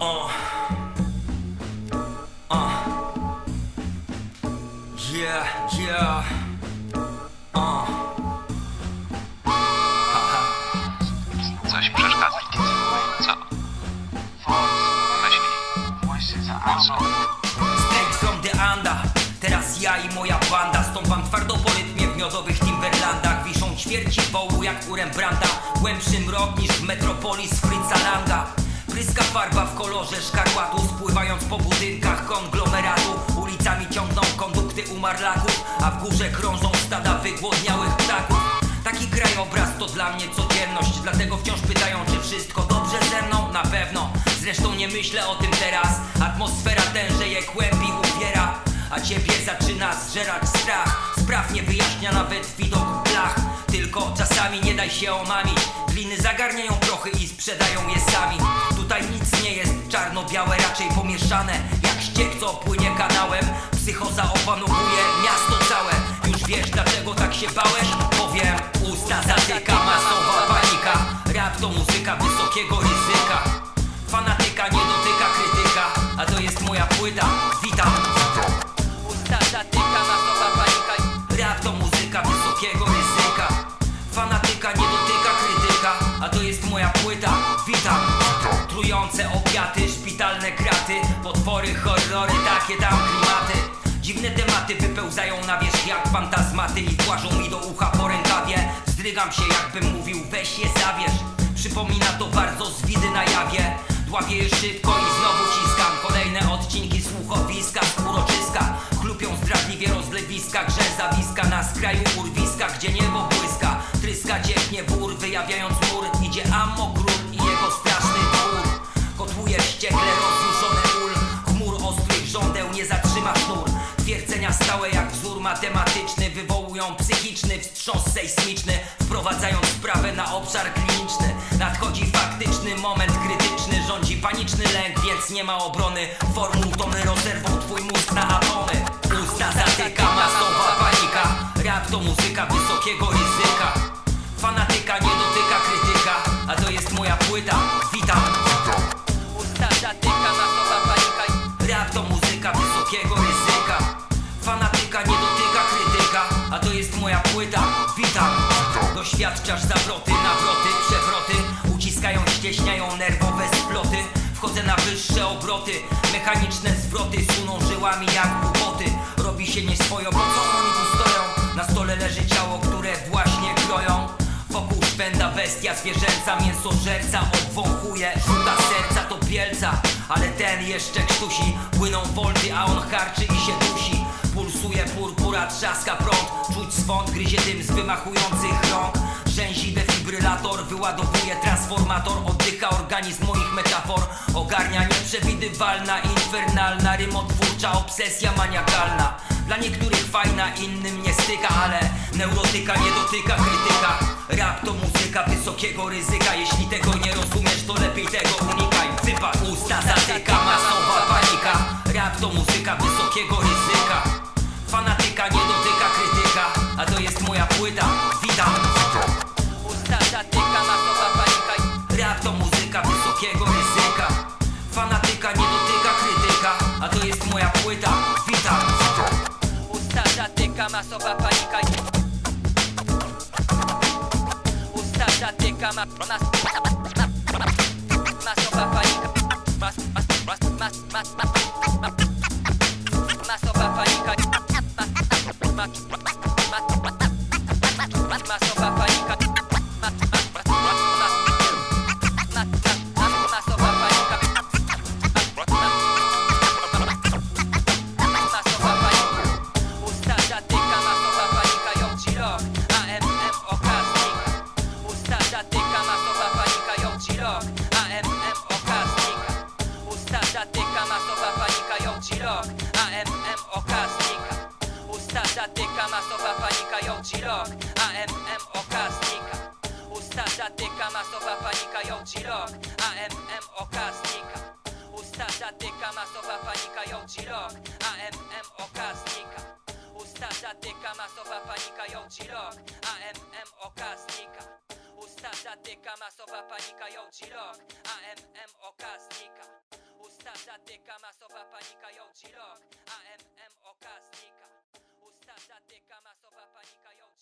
Uh. Uh. Yeah, yeah. Uh. Coś przeszkadza. Co? Myśli. Straight from the Anda Teraz ja i moja banda Stąpam twardo po rytmie w miodowych Timberlandach Wiszą ćwierci wołu jak u Rembrandta Głębszy mrok niż w Metropolis Fritza Pryska farba w kolorze szkarłatu Spływając po budynkach konglomeratu. Ulicami ciągną kondukty umarlaków A w górze krążą stada wygłodniałych ptaków. Taki krajobraz to dla mnie codzienność Dlatego wciąż pytają czy wszystko dobrze ze mną? Na pewno, zresztą nie myślę o tym teraz. Atmosfera tężeje, kłębi, uwiera A ciebie zaczyna zżerać strach. Spraw nie wyjaśnia nawet widok blach. Tylko czasami nie daj się omamić. Gliny zagarniają prochy i sprzedają je sami czarno-białe, raczej pomieszane. Jak ściek co płynie kanałem Psychoza opanowuje miasto całe. Już wiesz dlaczego tak się bałeś? Powiem, usta zatyka masowa panika. Rap to muzyka wysokiego ryzyka. Fanatyka nie dotyka krytyka A to jest moja płyta, witam. Usta zatyka masowa panika. Rap to muzyka wysokiego ryzyka. Fanatyka nie dotyka krytyka A to jest moja płyta, witam Trujące opiaty, szpitalne kraty Potwory, horrory, takie tam klimaty. Dziwne tematy wypełzają na wierzch jak fantazmaty I włażą mi do ucha po rękawie. Zdrygam się jakbym mówił weź je zabierz. Przypomina to bardzo z widy na jawie. Dławię szybko i znowu ciskam. Kolejne odcinki słuchowiska z uroczyska. Chlupią zdradliwie rozlewiska Grze zawiska na skraju urwiska Gdzie niebo błyska. Tryska cieknie wór Wyjawiając mur Idzie amok matematyczny Wywołują psychiczny wstrząs sejsmiczny Wprowadzając sprawę na obszar kliniczny. Nadchodzi faktyczny moment krytyczny Rządzi paniczny lęk, więc nie ma obrony. Formuł tony rozerwą twój mózg na atomy. Usta zatyka masowa panika. Rap to muzyka wysokiego ryzyka. Fanatyka nie dotyka krytyka A to jest moja płyta, A to jest moja płyta, witam. Doświadczasz zawroty, nawroty, przewroty. Uciskają, ścieśniają nerwowe sploty. Wchodzę na wyższe obroty. Mechaniczne zwroty suną żyłami jak głupoty. Robi się nieswojo, bo co oni tu stoją? Na stole leży ciało, które właśnie kroją. Wokół szpęda bestia zwierzęca, mięsożerca Obwąchuje, szuka serca to pielca Ale ten jeszcze krztusi. Płyną wolty, a on harczy i się dusi. Pulsuje purpura, trzaska Czuć swąd, gryzie dym z wymachujących rąk Rzęzi defibrylator, wyładowuje transformator Oddycha organizm moich metafor. Ogarnia nieprzewidywalna, infernalna Rymotwórcza obsesja maniakalna. Dla niektórych fajna, innym nie styka Ale neurotyka nie dotyka krytyka. Rap to muzyka wysokiego ryzyka Jeśli tego nie rozumiesz, to lepiej tego unikaj. Wypad usta zatyka, płyta, witam. Usta zatyka, masowa panika Rap to muzyka wysokiego ryzyka. Fanatyka nie dotyka krytyka A to jest moja płyta, witam. Usta zatyka, masowa panika Usta zatyka, ma, panika ją ci rok AMM okaznik Usta zatyka, masowa panika ją ci rok AMM okaznik Usta zatyka, masowa panika ją ci rok AMM okaznik Usta zatyka, masowa panika ją ci rok AMM okaznika Usta zatyka, masowa panika ją ci rok AMM okaznika Usta zatyka masowa panika Jołci rok. AMMOK znika. Usta zatyka masowa panika Jołci